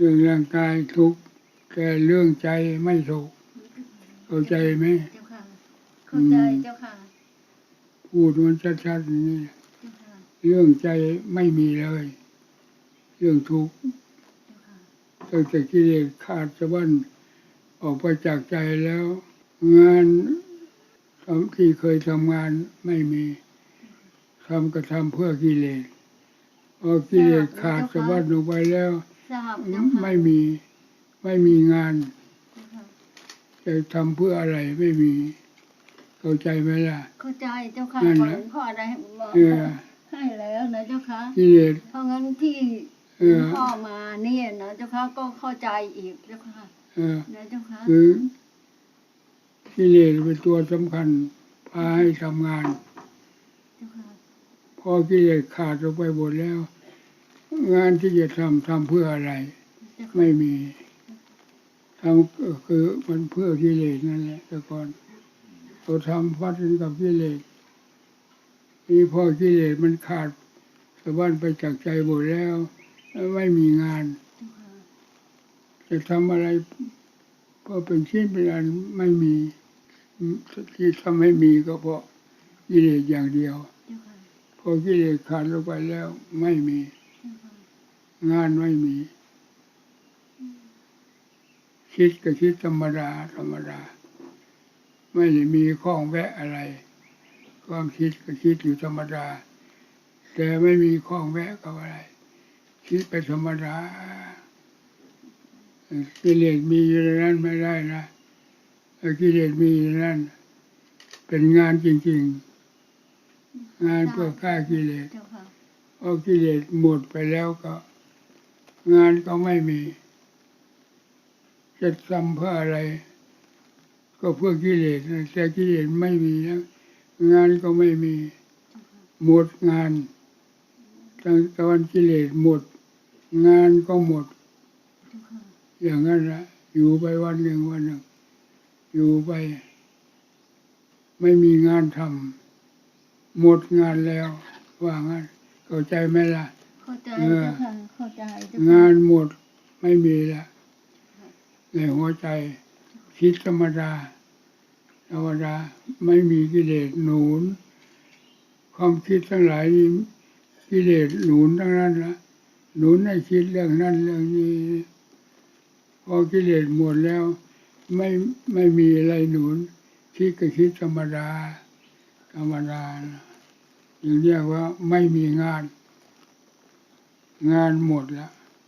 เรื่องร่างกายทุกข์แต่เรื่องใจไม่ทุกข์เข้าใจไหมเจ้าค่ะเข้าใจเจ้าค่ะ พูดมันชัดๆอย่างนี้เจ้าค่ะเรื่องใจไม่มีเลย เรื่องทุกข์เจ้าค่ะตั้งแต่กิเลสขาดสะบั้นออกไปจากใจแล้ว งานที่เคยทำงานไม่มีทำก็ทำเพื่อกิเลสพอกิเลสขาดสะบั้นออกไปแล้ว ทราบเจ้าค่ะไม่มี ไม่มีงานเจ้าค่ะจะทำเพื่ออะไรไม่มี เข้าใจไหมล่ะ เข้าใจเจ้าค่ะนั่นหลแหละวงพ่อได้บอกเออ ให้แล้วนะเจ้าค่ะ กิเลส เพราะงั้นที่เอหลวองพ่อมาเนี่ยนะเจ้าค่ะก็เข้าใจอีกเจ้าค่ะเออ นะเจ้าค่ะคือกิเลสเป็นตัวสำคัญพาให้ทำงาน เจ้าค่ะพอกิเลสขาดออกไปหมดแล้ว งานที่จะทำทำเพื่ออะไร ไม่มีทำคือมันเพื่อกิเลสนั่นแหละแต่ก่อนเราทำพัดกันกับกิเลสนี่พอกิเลสมันขาดสะบั้นไปจากใจหมดแล้วแล้วไม่มีงาน จะทำอะไรก็เป็นชิ้นเป็นอันไม่มีที่ทำให้มีก็เพราะกิเลสอย่างเดียวเจ้าค่ะพอกิเลสขาดลงไปแล้วไม่มี งานไม่มี คิดก็คิดธรรมดาธรรมดา ไม่ได้มีข้องแวะอะไร ความคิดก็คิดอยู่ธรรมดา แต่ไม่มีข้องแวะกับอะไร คิดไปธรรมดากิเลสมีอยู่ในนั้นไม่ได้นะถ้ากิเลสมีอยู่ในนั้นเป็นงานจริง ๆ งานเพื่อฆ่ากิเลสเจ้าค่ะพอกิเลสหมดไปแล้วก็ งานก็ไม่มีจะทำเพื่ออะไร ก็เพื่อกิเลสนะแต่กิเลสไม่มีแล้วงานก็ไม่มี หมดงานตั้งต่วันกิเลสหมด งานก็หมด อย่างนั้นนะอยู่ไปวันหนึ่งวันหนึ่ง อยู่ไป ไม่มีงานทำหมดงานแล้ว ว่างั้นเข้าใจไหมล่ะ เข้าใจเจ้าค่ะ เข้าใจเจ้างานหมดไม่มีล้วในหัวใจ คิดธรรมดาธรรมดาไม่มีกิเลสหนุน ความคิดทั้งหลายนี้กิเลสหนุนทั้งนั้นละหนุนให้คิดเรื่องนั้นเรื่องนี้พอกิเลสหมดแล้ว ไม่ไม่มีอะไรหนุน คิดก็คิดธรรมดา ธรรมดานะจึงเรียกว่าไม่มีงาน งานหมดแล้ว